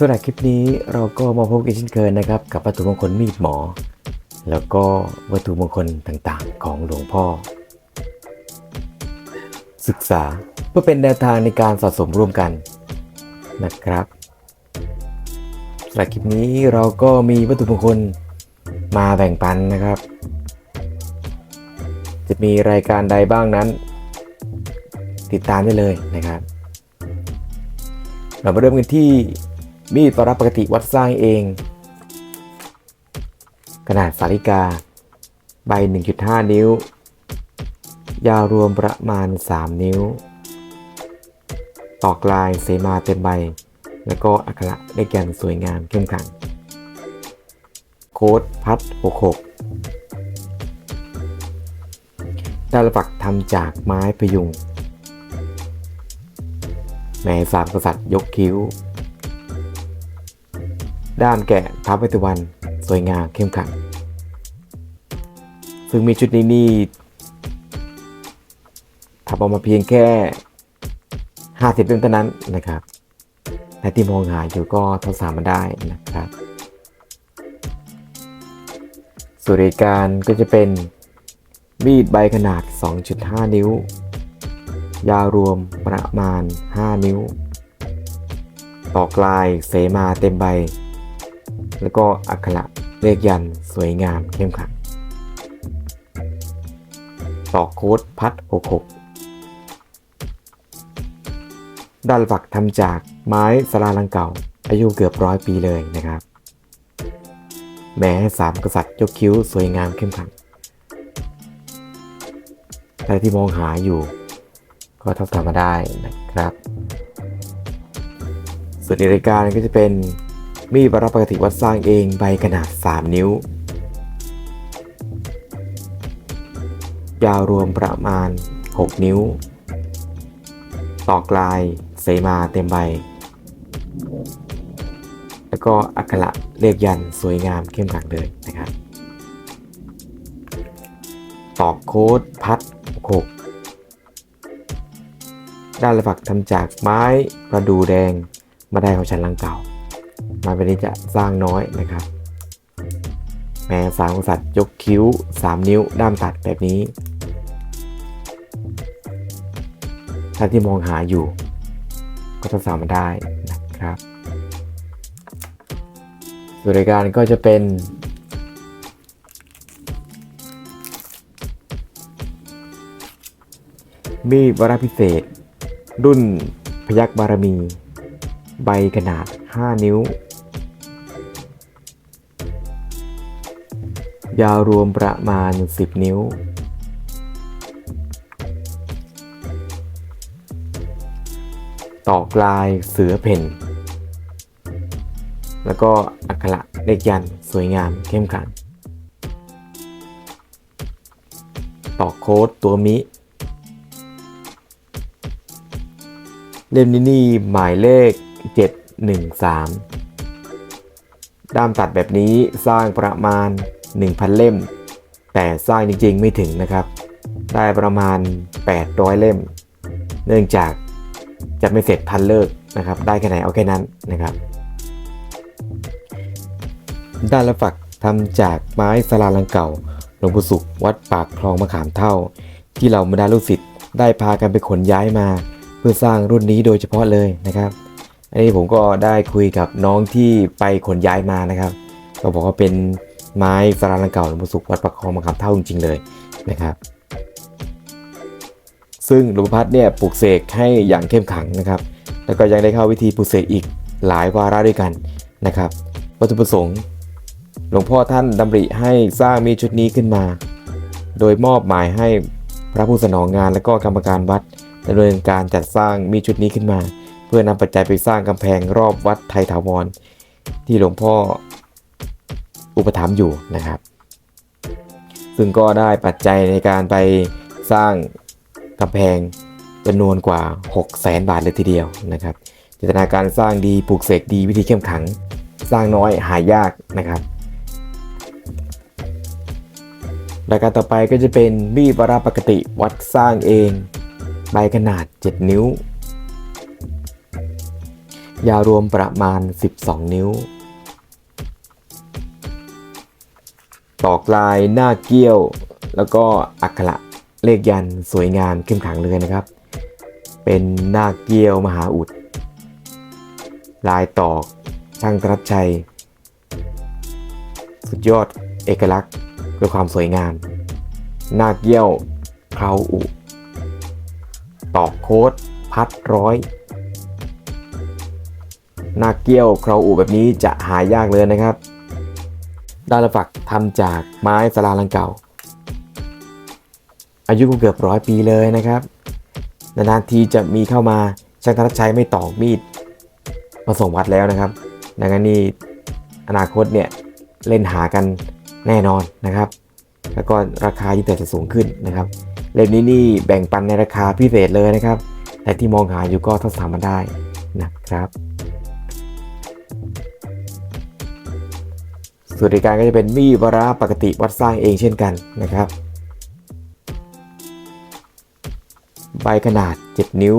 สำหรับคลิปนี้เราก็มาพบกันเช่นเคยนะครับ กับวัตถุมงคลมีดหมอ แล้วก็วัตถุมงคลต่างๆ ของหลวงพ่อ ศึกษาเพื่อเป็นแนวทางในการสะสมร่วมกันนะครับสำหรับคลิปนี้เราก็มีวัตถุมงคลมาแบ่งปันนะครับ จะมีรายการใดบ้างนั้น ติดตามได้เลยนะครับ เรามาเริ่มกันที่ มีดปรับปกติวัดสร้างเอง ขนาดสาริกา ใบ 1.5 นิ้ว ยาวรวมประมาณ 3 นิ้ว ตอกลายเสมาเต็มใบ แล้วก็อักขระได้แก่นสวยงามเข้มขัง โค้ดพัด 66ดาลปักทำจากไม้พยุงแม่สามกษัตริย์ยกคิ้ว ด้ามแกะพระเวทสุวรรณสวยงามเข้มขังซึ่งมีชุดนี้นี่ทำออกมาเพียงแค่ 50เล่มเท่านั้นนะครับและที่มองหาอยู่ก็ทดสอบมาได้นะครับส่วนรายการก็จะเป็นมีดใบขนาด 2.5 นิ้ว ยาวรวมประมาณ 5 นิ้ว ตอกลายเสมาเต็มใบ แล้วก็อักขระเลขยันสวยงามเข้มขังตอกโค้ดพัด66ด้านฝักทำจากไม้สลาลังเก่า อายุเกือบร้อยปีเลยนะครับ แม้สามกษัตริย์ยกคิ้วสวยงามเข้มขังใครที่มองหาอยู่ก็ทบทามมาได้นะครับ ส่วนนรายการก็จะเป็น มีดบรรปกติวัดสร้างเองใบขนาด 3 นิ้ว ยาวรวมประมาณ 6 นิ้ว ตอกลายเสมาเต็มใบ แล้วก็อักขระเลขยันสวยงามเข้มขังเลยนะครับ ตอกโค้ดพัดหกด้านละฝักทำจากไม้ประดูแดงมาได้ของชั้นลังเก่า ม้แบบนี้จะสร้างน้อยนะครับ แม้สามกษัตริย์ยกคิ้ว 3 นิ้วด้ามตัดแบบนี้ท่านที่มองหาอยู่ ก็ทดสอบมาได้นะครับส่วนรายการก็จะเป็นมีดวรพิเศษ รุ่นพยักบารมี ใบขนาด 5 นิ้ว ยาวรวมประมาณ 10 นิ้วต่อกลายเสือเพ่น แล้วก็อักขระเลขยันสวยงามเข้มขลังต่อโค้ดตัวมิ เล่มนี้นี่หมายเลข 713 ด้ามตัดแบบนี้สร้างประมาณ 1,000 เล่ม แต่สร้างจริงๆไม่ถึงนะครับ ได้ประมาณ 800 เล่ม เนื่องจากจะไม่เสร็จพันเลิกนะครับ ได้แค่ไหนเอาแค่นั้นนะครับ ด้านละฝักทำจากไม้สลาลังเก่าหลวงปู่สุขวัดปากคลองมะขามเท่า ที่เราบรรดาลูกศิษย์ได้พากันไปขนย้ายมา เพื่อสร้างรุ่นนี้โดยเฉพาะเลยนะครับอันนี้ผมก็ได้คุยกับน้องที่ไปขนย้ายมานะครับ ก็บอกว่าเป็น ไม้สลาลังเก่าหลวงปู่สุขวัดปากคองมะขามเท่าจริงๆเลยนะครับ ซึ่งหลวงพ่อพัดเนี่ยปลูกเสกให้อย่างเข้มขังนะครับ แล้วก็ยังได้เข้าวิธีปลูกเสกอีกหลายวาระด้วยกันนะครับวัตถุประสงค์ หลวงพ่อท่านดำริให้สร้างมีชุดนี้ขึ้นมา โดยมอบหมายให้พระผู้สนองงานและก็กรรมการวัดดำเนินการจัดสร้างมีชุดนี้ขึ้นมา เพื่อนำปัจจัยไปสร้างกำแพงรอบวัดไทยถาวรที่หลวงพ่อ อุปถัมภ์อยู่นะครับ ซึ่งก็ได้ปัจจัยในการไปสร้างกำแพงจำนวนกว่า 6 0แสนบาทเลยทีเดียวนะครับจินตนาการสร้างดีปลูกเสกดีวิธีเข้มขัง สร้างน้อยหายากนะครับรายการต่อไปก็จะเป็นมีดวระปกติวัดสร้างเอง ใบขนาด 7 นิ้ว ยาวรวมประมาณ 12 นิ้ว ตอกลายหน้าเกี้ยว แล้วก็อักขระเลขยันสวยงามเข้มขังเลยนะครับ เป็นหน้าเกี้ยวมหาอุด ลายตอกช่างรัสชัย สุดยอดเอกลักษณ์ด้วยความสวยงาม หน้าเกี้ยวเคราอุ ตอกโค้ดพัดร้อย หน้าเกี้ยวเคราอุแบบนี้จะหายากเลยนะครับ ดาลฝักทำจากไม้สลาลังเก่า อายุก็เกือบร้อยปีเลยนะครับ นานๆทีจะมีเข้ามาช่างธนชัยไม่ตอกมีดมาส่งวัดแล้วนะครับ ดังนั้นนี่อนาคตเนี่ยเล่นหากันแน่นอนนะครับ แล้วก็ราคายิ่งแต่จะสูงขึ้นนะครับ เล่มนี้นี่แบ่งปันในราคาพิเศษเลยนะครับ แต่ที่มองหาอยู่ก็ทดสอบมาได้นะครับ ส่วนในการก็จะเป็นมีดวาระปกติวัดสร้างเองเช่นกันนะครับ ใบขนาด 7 นิ้ว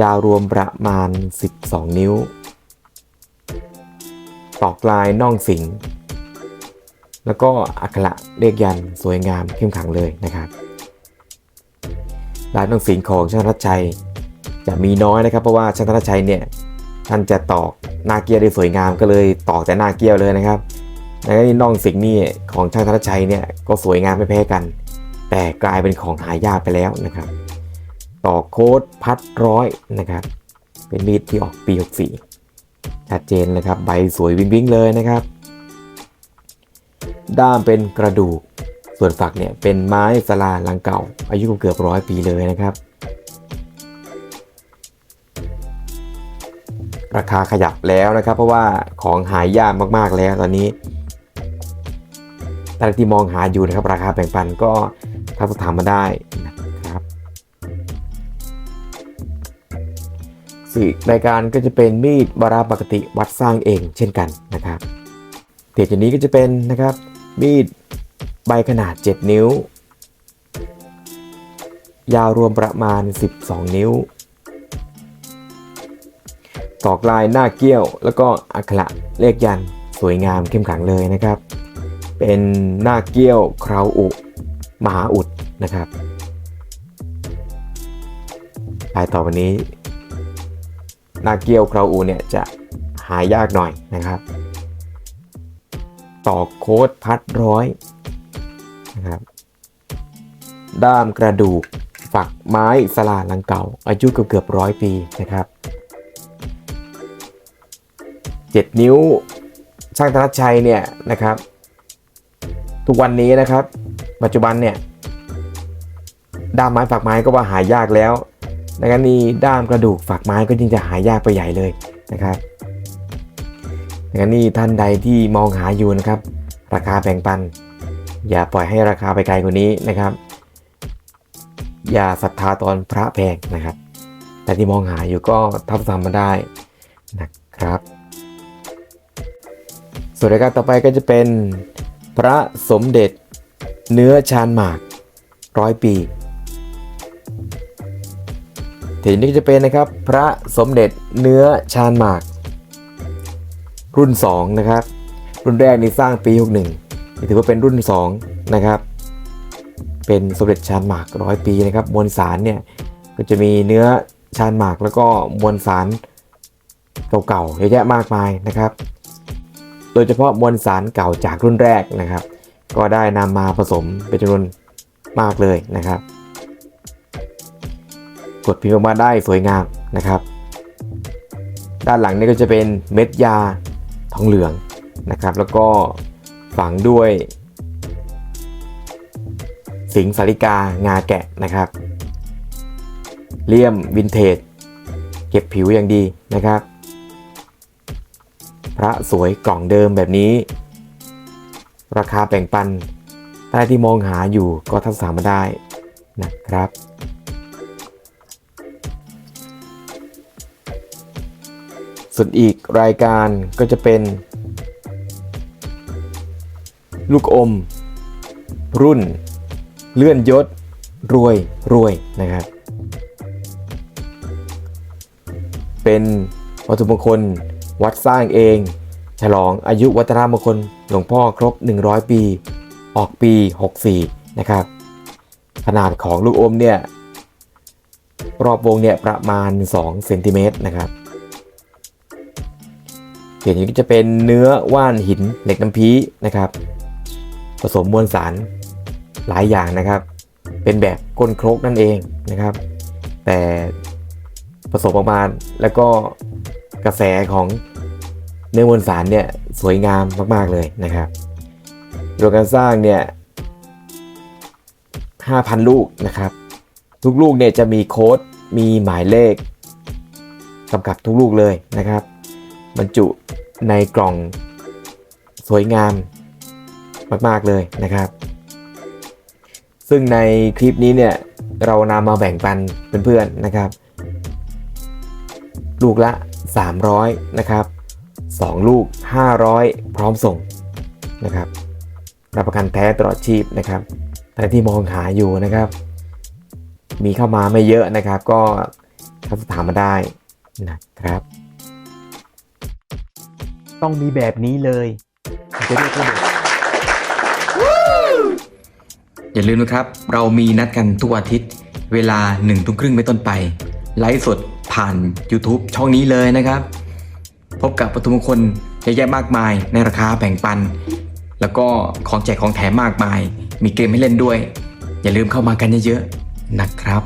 ยาวรวมประมาณ 12 นิ้ว ตอกลายน่องสิง แล้วก็อักขระเลขยันสวยงามเข้มขังเลยนะครับลายน่องสิงของช่างทัชชัยจะมีน้อยนะครับ เพราะว่าช่างทัชชัยเนี่ยท่านจะตอก นาเกียวได้สวยงามก็เลยต่อแต่นาเกียวเลยนะครับแล้วก็น่องสิงนี่ของช่างทัชชัยเนี่ยก็สวยงามไม่แพ้กัน แต่กลายเป็นของหายากไปแล้วนะครับ ต่อโค้ดพัดร้อยนะครับ เป็นมีดที่ออกปี 64 ชัดเจนเลยครับ ใบสวยวิงวิงเลยนะครับ ด้ามเป็นกระดูกส่วนฝักเนี่ยเป็นไม้สลาหลังเก่า อายุเกือบร้อยปีเลยนะครับ ราคาขยับแล้วนะครับ เพราะว่าของหายากมากๆแล้วตอนนี้ท่านที่มองหาอยู่นะครับ ราคาแบ่งปันก็ทักสอบถามมาได้นะครับสื่อรายการก็จะเป็นมีดบาราปกติวัดสร้างเองเช่นกันนะครับเพจนี้ก็จะเป็นนะครับมีดใบขนาด 7 นิ้ว ยาวรวมประมาณ 12 นิ้ว ตอกลายหน้าเกี้ยว แล้วก็อักขระเลขยันสวยงามเข้มขังเลยนะครับ เป็นหน้าเกี้ยวคราวอุ มหาอุดนะครับลายต่อไปนี้ หน้าเกี้ยวคราวอุเนี่ยจะหายากหน่อยนะครับ ตอกโค้ดพัดร้อยนะครับด้ามกระดูกฝักไม้สลาหลังเก่า อายุเกือบเกือบร้อยปีนะครับ 7 นิ้ว ช่างธนชัยเนี่ยนะครับ ทุกวันนี้นะครับ ปัจจุบันเนี่ยด้ามไม้ฝักไม้ก็ว่าหายากแล้วดังนั้นนี่ด้ามกระดูกฝักไม้ก็ยิ่งจะหายากไปใหญ่เลยนะครับดังนั้นนี่ท่านใดที่มองหาอยู่นะครับ ราคาแบ่งปัน อย่าปล่อยให้ราคาไปไกลกว่านี้นะครับ อย่าศรัทธาตอนพระแพงนะครับ แต่ที่มองหาอยู่ก็ทับทำมาได้นะครับ ส่วนรายการต่อไปก็จะเป็น พระสมเด็จ เนื้อชานหมากร้อยปีทีนี้ก็จะเป็นนะครับพระสมเด็จเนื้อชานหมาก รุ่น 2 นะครับ รุ่นแรกนี่สร้างปี 61นี่ถือว่าเป็นรุ่น 2 นะครับ เป็นสมเด็จชานหมากร้อยปีนะครับมวลสารเนี่ยก็จะมีเนื้อชานหมากแล้วก็มวลสารเก่าๆเยอะแยะมากมายนะครับ โดยเฉพาะมวลสารเก่าจากรุ่นแรกนะครับ ก็ได้นำมาผสมเป็นจำนวนมากเลยนะครับ กดพิมพ์ออกมาได้สวยงามนะครับ ด้านหลังนี่ก็จะเป็นเม็ดยาทองเหลืองนะครับ แล้วก็ฝังด้วย สิงสาริกางาแกะนะครับเลี่ยมวินเทจ เก็บผิวอย่างดีนะครับ พระสวยกล่องเดิมแบบนี้ ราคาแบ่งปันใต้ที่มองหาอยู่ก็ทักษามาได้นะครับ ส่วนอีกรายการก็จะเป็น ลูกอม รุ่น เลื่อนยศ รวยรวยนะครับ เป็นวัตถุมงคล วัดสร้างเอง ฉลองอายุวัฒนมงคลหลวงพ่อครบ 100 ปี ออกปี 64 นะครับ ขนาดของลูกอมเนี่ย รอบวงเนี่ยประมาณ 2 เซนติเมตรนะครับเขียนอย่างนี้จะเป็นเนื้อว่านหินเหล็กน้ำพีนะครับ ผสมมวลสารหลายอย่างนะครับ เป็นแบบก้นโครกนั่นเองนะครับ แต่ผสมออกมาแล้วก็ กระแสของเนื้อมวลสารเนี่ยสวยงามมากๆเลยนะครับโดยการสร้างเนี่ย5,000 ลูกนะครับ ทุกลูกเนี่ยจะมีโค้ดมีหมายเลขกำกับทุกลูกเลยนะครับ บรรจุในกล่องสวยงามมาก ๆ เลยนะครับ ซึ่งในคลิปนี้เนี่ยเรานำมาแบ่งปันเพื่อนๆนะครับ ลูกละ 300 นะครับ 2 ลูก 500 พร้อมส่งนะครับรับประกันแท้ตลอดชีพนะครับแต่ที่มองหาอยู่นะครับ มีเข้ามาไม่เยอะนะครับ ก็ทักถามมาได้นะครับ ต้องมีแบบนี้เลยจะเรียกว่าอย่าลืมนะครับ เรามีนัดกันทุกอาทิตย์ เวลา1นึ่ทุ่มครึ่งเป็นต้นไป ไลฟ์สดผ่าน YouTube ช่องนี้เลยนะครับ พบกับปฐมมงคลเยอะแยะมากมายในราคาแบ่งปัน แล้วก็ของแจกของแถมมากมาย มีเกมให้เล่นด้วย อย่าลืมเข้ามากันเยอะๆนะครับ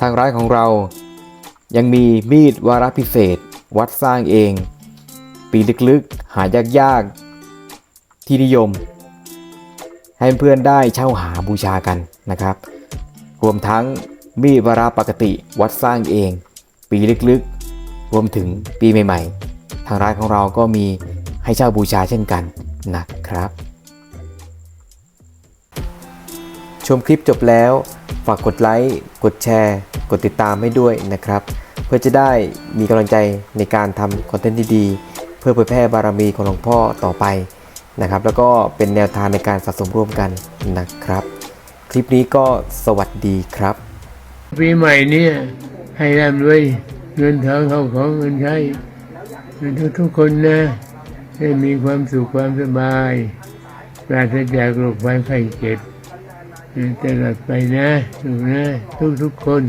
ทางร้านของเรายังมีมีดวาระพิเศษ วัดสร้างเอง ปีลึกๆ หายากๆ ที่นิยม ให้เพื่อนได้เช่าหาบูชากันนะครับ รวมทั้งมีวาระปกติวัดสร้างเอง ปีลึกๆ รวมถึงปีใหม่ๆ ทางร้านของเราก็มีให้เช่าบูชาเช่นกันนะครับ ชมคลิปจบแล้ว ฝากกดไลค์กดแชร์ กดติดตามให้ด้วยนะครับ เพื่อจะได้มีกำลังใจในการทำคอนเทนต์ที่ดีเพื่อเผยแพร่บารมีของหลวงพ่อต่อไปนะครับ แล้วก็เป็นแนวทางในการสะสมร่วมกันนะครับ คลิปนี้ก็สวัสดีครับ ปีใหม่เนี่ยให้ร่ำรวยเงินทองเข้าของเงินใช้ทุกทุกคนนะให้มีความสุขความสบายปราศจากโรคภัยไข้เจ็บตลอดไปนะถูกนะทุกทุกคน